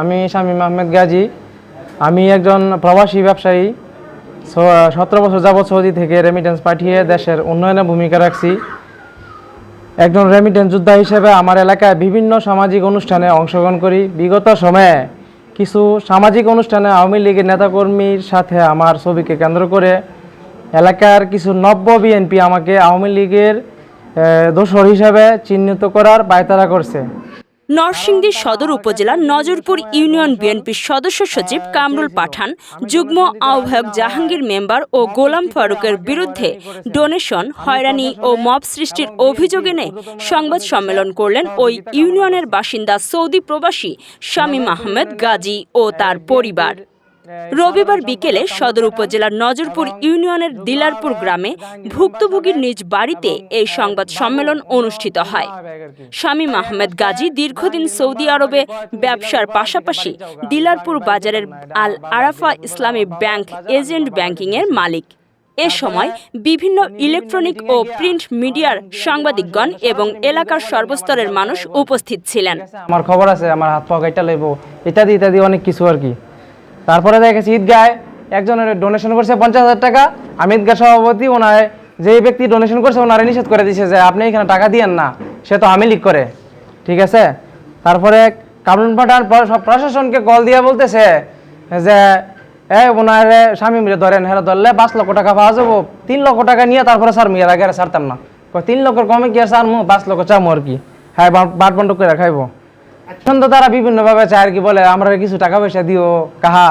আমি শামীম আহমেদ গাজী। আমি একজন প্রবাসী ব্যবসায়ী। সতেরো বছর যাবৎ সৌদি থেকে রেমিটেন্স পাঠিয়ে দেশের উন্নয়নে ভূমিকা রাখছি। একজন রেমিটেন্স যোদ্ধা হিসেবে আমার এলাকায় বিভিন্ন সামাজিক অনুষ্ঠানে অংশগ্রহণ করি। বিগত সময়ে কিছু সামাজিক অনুষ্ঠানে আওয়ামী লীগের নেতাকর্মীর সাথে আমার ছবিকে কেন্দ্র করে এলাকার কিছু নব্য বিএনপি আমাকে আওয়ামী লীগের দোষর হিসাবে চিহ্নিত করার পায়তারা করছে। নরসিংদী সদর উপজেলার নজরপুর ইউনিয়ন বিএনপির সদস্য সচিব কামরুল পাঠান, যুগ্ম আহ্বায়ক জাহাঙ্গীর মেম্বার ও গোলাম ফারুকের বিরুদ্ধে ডোনেশন, হয়রানি ও মব সৃষ্টির অভিযোগ এনে সংবাদ সম্মেলন করলেন ওই ইউনিয়নের বাসিন্দা সৌদি প্রবাসী শামীম আহমেদ গাজী ও তার পরিবার। রবিবার বিকেলে সদর উপজেলার নজরপুর ইউনিয়নের দিলারপুর গ্রামে ভুক্তভোগীর নিজ বাড়িতে এই সংবাদ সম্মেলন অনুষ্ঠিত হয়। শামীম আহমেদ গাজী দীর্ঘদিন সৌদি আরবে ব্যবসার পাশাপাশি দিলারপুর বাজারের আল আরাফা ইসলামী ব্যাংক এজেন্ট ব্যাংকিংয়ের মালিক। এ সময় বিভিন্ন ইলেকট্রনিক ও প্রিন্ট মিডিয়ার সাংবাদিকগণ এবং এলাকার সর্বস্তরের মানুষ উপস্থিত ছিলেন। আমার খবর আছে, আমার হাত পা লইব ইত্যাদি ইত্যাদি অনেক কিছু আর কি। তারপরে দেখেছি ঈদগায় একজনের ডোনেশন করছে পঞ্চাশ হাজার টাকা। আমি ঈদগাহ সভাপতি, ওনার যে ব্যক্তি ডোনেশন করছে, ওনারে নিষেধ করে দিয়েছে যে আপনি এখানে টাকা দিয়েন না, সে তো আমি লিক করে। ঠিক আছে? তারপরে কামরুন পাঠান সব প্রশাসনকে কল দিয়ে বলতেছে যে, এ, ওনার স্বামী মিলে ধরেন হ্যাঁ ধরলে পাঁচ লক্ষ টাকা পাওয়া যাব। তিন লক্ষ টাকা নিয়ে তারপরে স্যার মেয়ের আগে ছাড়তাম না। তিন লক্ষের কমে কি আর স্যার পাঁচ লক্ষ চামু আর কি। হ্যাঁ বাট বন্ড করে খাইবো। এখন তো তারা বিভিন্নভাবে চায় আর কি, বলে, আমরা কিছু টাকা পয়সা দিও, কাহা?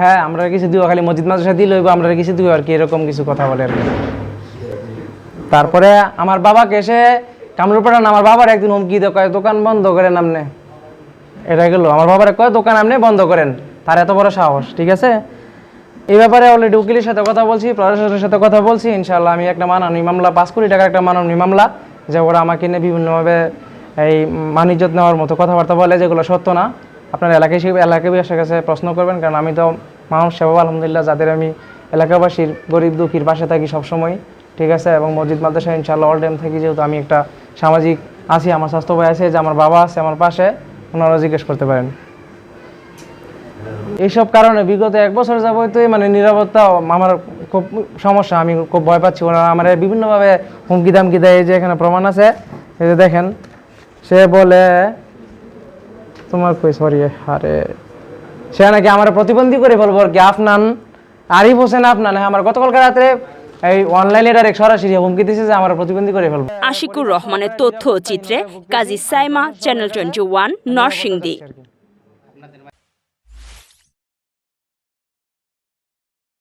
হ্যাঁ আমরা কিছু দিও, খালি মসজিদ মাদ্রাসা দিলে হইবো, আমরা কিছু দিও, আর কি, এরকম কিছু কথা বলে আর কি। তারপরে আমার বাবাকে এসে কামরুল পাঠান, আমার বাবার একদিন হুমকি দিয়ে দোকান বন্ধ করেন আপনি। এটা গেল, আমার বাবার কয়, দোকান আপনি বন্ধ করেন, তার এত বড় সাহস, ঠিক আছে? এই ব্যাপারে অলরেডি উকিলের সাথে কথা বলছি, প্রশাসনের সাথে কথা বলছি ইনশাল্লাহ আমি একটা মানহানি মামলা, পাঁচ কোটি টাকার একটা মানহানি মামলা, যে ওরা আমাকে নিয়ে বিভিন্নভাবে এই মানিজ্যত নেওয়ার মতো কথাবার্তা বলে যেগুলো সত্য না। আপনার এলাকায় এলাকাবাসীর কাছে প্রশ্ন করবেন, কারণ আমি তো মানুষ সেবা আলহামদুলিল্লাহ যাদের আমি এলাকাবাসীর গরিব দুঃখীর পাশে থাকি সবসময়, ঠিক আছে? এবং মসজিদ, মাদ্রাসা ইনশাল্লাহ অল টাইম থাকি, যেহেতু আমি একটা সামাজিক আছি, আমার স্বাস্থ্য ভাই আছে, যে আমার বাবা আছে, আমার পাশে ওনারা জিজ্ঞেস করতে পারেন। এইসব কারণে বিগত এক বছর যাবতই মানে নিরাপত্তা আমার খুব সমস্যা, আমি খুব ভয় পাচ্ছি। ওনারা আমার বিভিন্নভাবে হুমকি দামকি দেয় যে এখানে প্রমাণ আছে, এই যে দেখেন সে বলে, তোমার কই সরি আরে। সে নাকি আমার প্রতিবন্ধী করে বলব আর কি আপনান আরিফ হোসেন আপনান হ্যাঁ আমার গতকালকে রাত্রে এই অনলাইনে ডাইরেক্ট সরাসরি হুমকি দিছে যে আমার প্রতিবন্ধী করে ফেলব। আশিকুর রহমানের তথ্য চিত্রে Kazi Saima channel twenty one Narsingdi.